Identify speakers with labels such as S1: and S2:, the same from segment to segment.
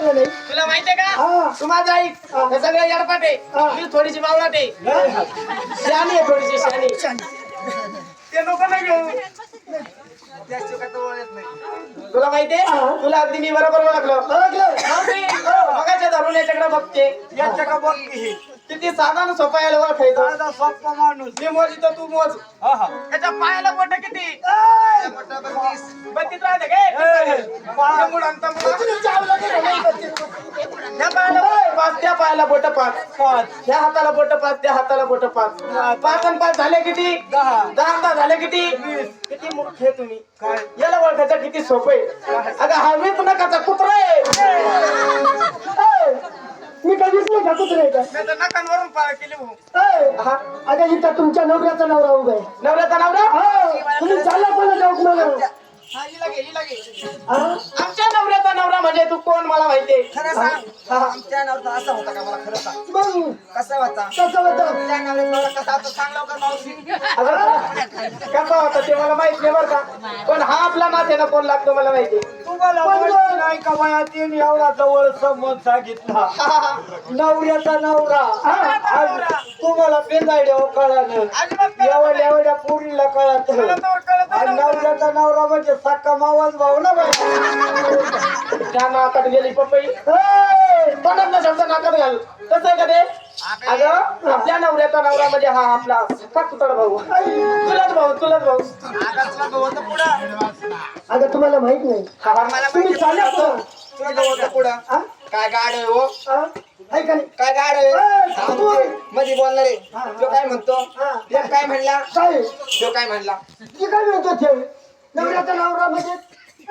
S1: तुला माहितीये का. तू माझा हे. सगळं यडपाट. आहे मी थोडीशी बावळाट आहे आहे थोडीशी शहाणी. ते नको नाही घेऊ. तुला माहितीये. तुला अगदी मी बरोबर ओळखलं.
S2: ओळखलं.
S1: मगाच्या धरून याच्याकडे बघते.
S3: याच्या का बघ की
S1: किती साधा आणि सोपा यायला ओळखायचं?
S3: दादा सोप्पा माणूस.
S1: मी मोज तर तू मोज.
S3: हा हा.
S1: त्याच्या पायाला बोट किती? बत्तीस राहते काय? ह्या पायाला बोट पाच त्या पायाला बोट पाच.
S3: पाच.
S1: ह्या हाताला बोट पाच त्या हाताला बोट पाच. पाच. आणि पाच झाले किती?
S3: दहा.
S1: दहा झाले किती. किती आहे तुम्ही?
S3: काय?
S1: याला ओळखायचं किती सोपं आहे. अगं हा वीस नकाचा कुत्रा आहे
S2: ए, मी कधीच नाही का? कुत्रे का
S1: मी तर नकांवरून पाळ केली भाऊ
S2: ए,
S1: हा
S2: अगं इथं तुमच्या नवऱ्याचा नवरा उभा आहे.
S1: नवऱ्याचा नवरा?
S2: हो, तुम्ही चालला कोणा जाऊ मला
S1: हा, हिला घे, हिला घे.
S2: हा?
S1: आमच्या नवऱ्याचा नवरा म्हणजे तू कोण मला माहितीये
S3: खरं सांग. आमच्या नवरा असा होता का मला खरं सांग?
S2: मग?
S3: कसा होता?
S2: कसं होतं?
S3: त्या नवऱ्यात कसा होता सांग लवकर मावशी.
S1: अगं, कसा होता ते मला माहीत नाही बरं का. पण हा आपला नात्यानं कोण लागतो मला माहिती
S3: तुम्हाला माहिती नाही का बाया तिने एवढा जवळ संबंध सांगितला. नवऱ्याचा नवरा. आज तुम्हाला पेंदायड्या कळालं.
S1: अजिबात कळत
S3: एवढ्या एवढ्या पुरीला कळत. आणि. नवऱ्याचा नवरा म्हणजे सक्का मावाच भाऊ ना बाई.
S1: त्या नाकात गेली पपई. तोंडातला शब्द नाकात घाल. कसं आहे का ते? अगं आपल्या नवऱ्याचा नवरा म्हणजे हा आपला का कुतड भाऊ तुलाच भाऊ. तुलाच भाऊ
S2: अगं तुम्हाला माहीत नाही.
S1: हा, हा.
S2: तुम्ही कोणा हा?
S3: काय गाड आहे हो?
S2: हा? नाही?
S3: काय गाड
S2: ए,
S3: आहे मध्ये बोलणार आहे. तो काय म्हणतो?
S2: हा.
S3: तो काय म्हणला?
S2: काय
S3: तो काय म्हणला?
S2: ती काय म्हणतो ते? नवऱ्याचा नवरा म्हणजे?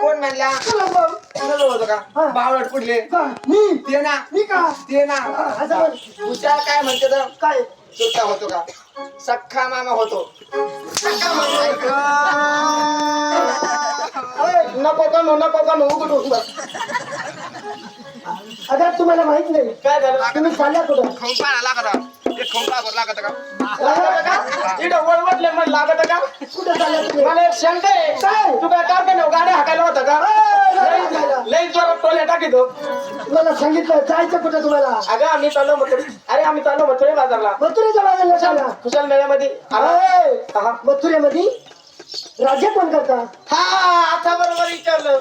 S3: कोण म्हणला?
S2: तुला भाऊ.
S3: कोणाला होतं का?
S2: हा.
S3: बावळट कुठले?
S2: का? मी?
S3: ते ना.
S2: मी का?
S3: ते ना.
S2: असं म्हण.
S3: हुशार काय म्हणते तर?
S2: काय?
S3: होतो का? सख्खा मामा होतो.
S2: ए,
S1: नको का नो नको का नो बस.
S2: अगं तुम्हाला माहीत नाही.
S1: काय झालं?
S2: तुम्ही चालल्या कुठं?
S3: खोंपा लागत एक का?
S1: लागत का? इथं वळवटले मग लागत का?
S2: कुठं चालल्या तुम्ही?
S1: मला एक शंका आहे
S2: काय?
S1: तू काय कारखान्यावर गाड्या हाकायला होता का. लई जोरात टोल्या टाकीतो.
S2: मला सांगितलं जायचं कुठं तुम्हाला?
S1: अगं आम्ही चाललो मथुरे अरे आम्ही चाललो मथुरे बाजारला.
S2: मथुरेच्या बाजूला सांगा
S1: कुशल मेळ्यामध्ये. हा.
S2: मथुरेमध्ये? राज्य कोण करता?
S1: हा आता बरोबर विचारलं.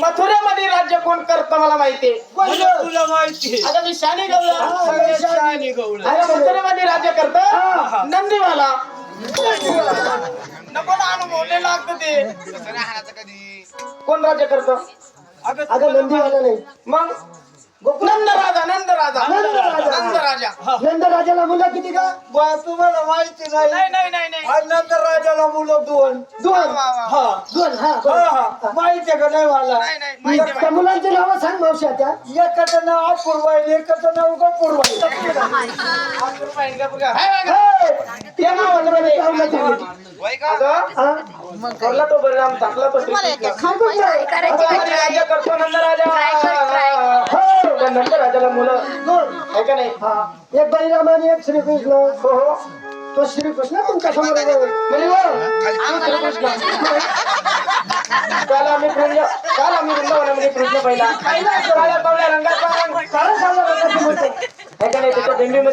S1: मथुरेमध्ये राज्य कोण करतं मला माहितीये
S3: म्हणजे तुला माहिती
S1: आता मी शानी गवला. अरे मथुरेमध्ये राज्य
S3: हा.
S1: करत नंदीवाला. नको ना अनुभव लागत ते. कोण राज्य करत?
S3: अगं
S2: अगं नंदीवाला नाही.
S1: मग? नंद राजा नंद राजा
S2: नंद राजा.
S1: नंद राजा
S2: नंद राजाला मुलं किती का
S3: बा तुम्हाला माहिती
S1: नाही.
S3: नाही
S1: नाही नाही नाही.
S3: राजाला मुलं दोन.
S2: दोन?
S1: वा, वा, वा.
S3: हा
S2: दोन हा
S3: हा. हा. माहिती आहे का नाही मला?
S1: नाही नाही माहिती
S2: त्या मुलांची नावं सांग मावशी आता.
S3: एकाचं नाव अपूर्व आहे एकाचं नाव गपूर्व आहे.
S1: माहिती. ते नाव आलं
S2: चावलं.
S1: अगं,
S2: हा?
S1: ठरला तो बलराम टाकला तो
S4: तुम्हाला काय
S1: राज्य करतो नंद
S2: एक बळीराम आणि एक श्रीकृष्ण.
S1: हो हो.
S2: तो श्रीकृष्ण तुमच्यासमोर उभा आहे.
S1: म्हणे तू श्रीकृष्ण. काल आम्ही कृष्ण काल आम्ही वृंदावनामध्ये कृष्ण पाहिला. रंगाचा रंग
S2: कारण सांगा
S1: का नाही त्याच्या भेंडीमध्ये